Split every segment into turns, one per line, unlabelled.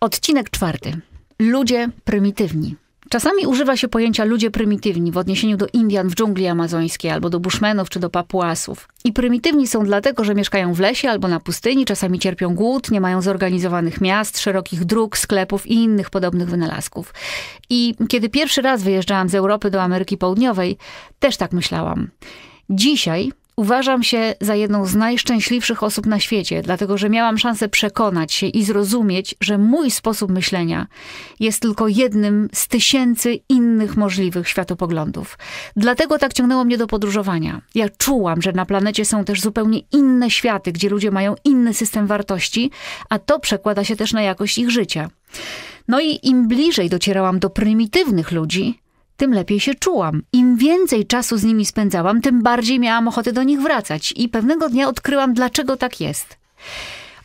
Odcinek czwarty. Ludzie prymitywni. Czasami używa się pojęcia ludzie prymitywni w odniesieniu do Indian w dżungli amazońskiej, albo do Bushmenów czy do Papuasów. I prymitywni są dlatego, że mieszkają w lesie albo na pustyni, czasami cierpią głód, nie mają zorganizowanych miast, szerokich dróg, sklepów i innych podobnych wynalazków. I kiedy pierwszy raz wyjeżdżałam z Europy do Ameryki Południowej, też tak myślałam. Dzisiaj Uważam się za jedną z najszczęśliwszych osób na świecie, dlatego że miałam szansę przekonać się i zrozumieć, że mój sposób myślenia jest tylko jednym z tysięcy innych możliwych światopoglądów. Dlatego tak ciągnęło mnie do podróżowania. Ja czułam, że na planecie są też zupełnie inne światy, gdzie ludzie mają inny system wartości, a to przekłada się też na jakość ich życia. No i im bliżej docierałam do prymitywnych ludzi, tym lepiej się czułam. Im więcej czasu z nimi spędzałam, tym bardziej miałam ochotę do nich wracać. I pewnego dnia odkryłam, dlaczego tak jest.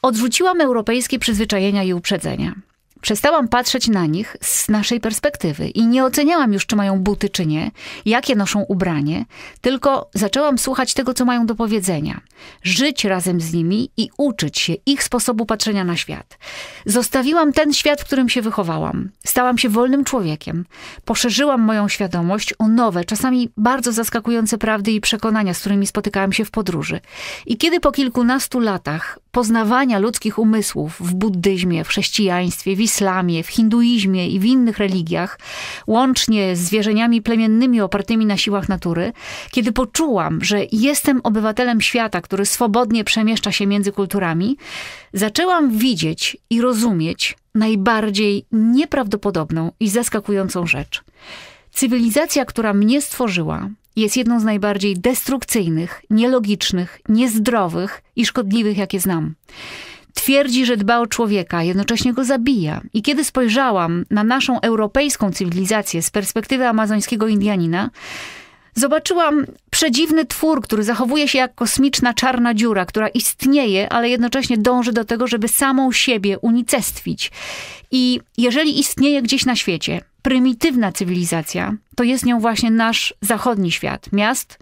Odrzuciłam europejskie przyzwyczajenia i uprzedzenia. Przestałam patrzeć na nich z naszej perspektywy i nie oceniałam już, czy mają buty, czy nie, jakie noszą ubranie, tylko zaczęłam słuchać tego, co mają do powiedzenia, żyć razem z nimi i uczyć się ich sposobu patrzenia na świat. Zostawiłam ten świat, w którym się wychowałam. Stałam się wolnym człowiekiem. Poszerzyłam moją świadomość o nowe, czasami bardzo zaskakujące prawdy i przekonania, z którymi spotykałam się w podróży. I kiedy po kilkunastu latach poznawania ludzkich umysłów w buddyzmie, w chrześcijaństwie, w islamie, w hinduizmie i w innych religiach, łącznie z wierzeniami plemiennymi opartymi na siłach natury, kiedy poczułam, że jestem obywatelem świata, który swobodnie przemieszcza się między kulturami, zaczęłam widzieć i rozumieć najbardziej nieprawdopodobną i zaskakującą rzecz. Cywilizacja, która mnie stworzyła, jest jedną z najbardziej destrukcyjnych, nielogicznych, niezdrowych i szkodliwych, jakie znam. Twierdzi, że dba o człowieka, jednocześnie go zabija. I kiedy spojrzałam na naszą europejską cywilizację z perspektywy amazońskiego Indianina, zobaczyłam przedziwny twór, który zachowuje się jak kosmiczna czarna dziura, która istnieje, ale jednocześnie dąży do tego, żeby samą siebie unicestwić. I jeżeli istnieje gdzieś na świecie prymitywna cywilizacja, to jest nią właśnie nasz zachodni świat miast,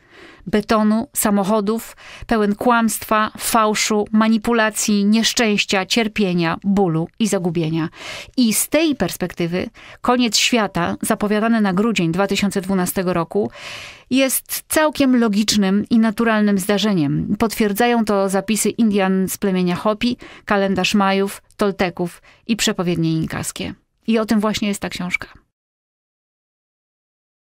betonu, samochodów, pełen kłamstwa, fałszu, manipulacji, nieszczęścia, cierpienia, bólu i zagubienia. I z tej perspektywy koniec świata, zapowiadany na grudzień 2012 roku, jest całkiem logicznym i naturalnym zdarzeniem. Potwierdzają to zapisy Indian z plemienia Hopi, kalendarz Majów, Tolteków i przepowiednie inkaskie. I o tym właśnie jest ta książka.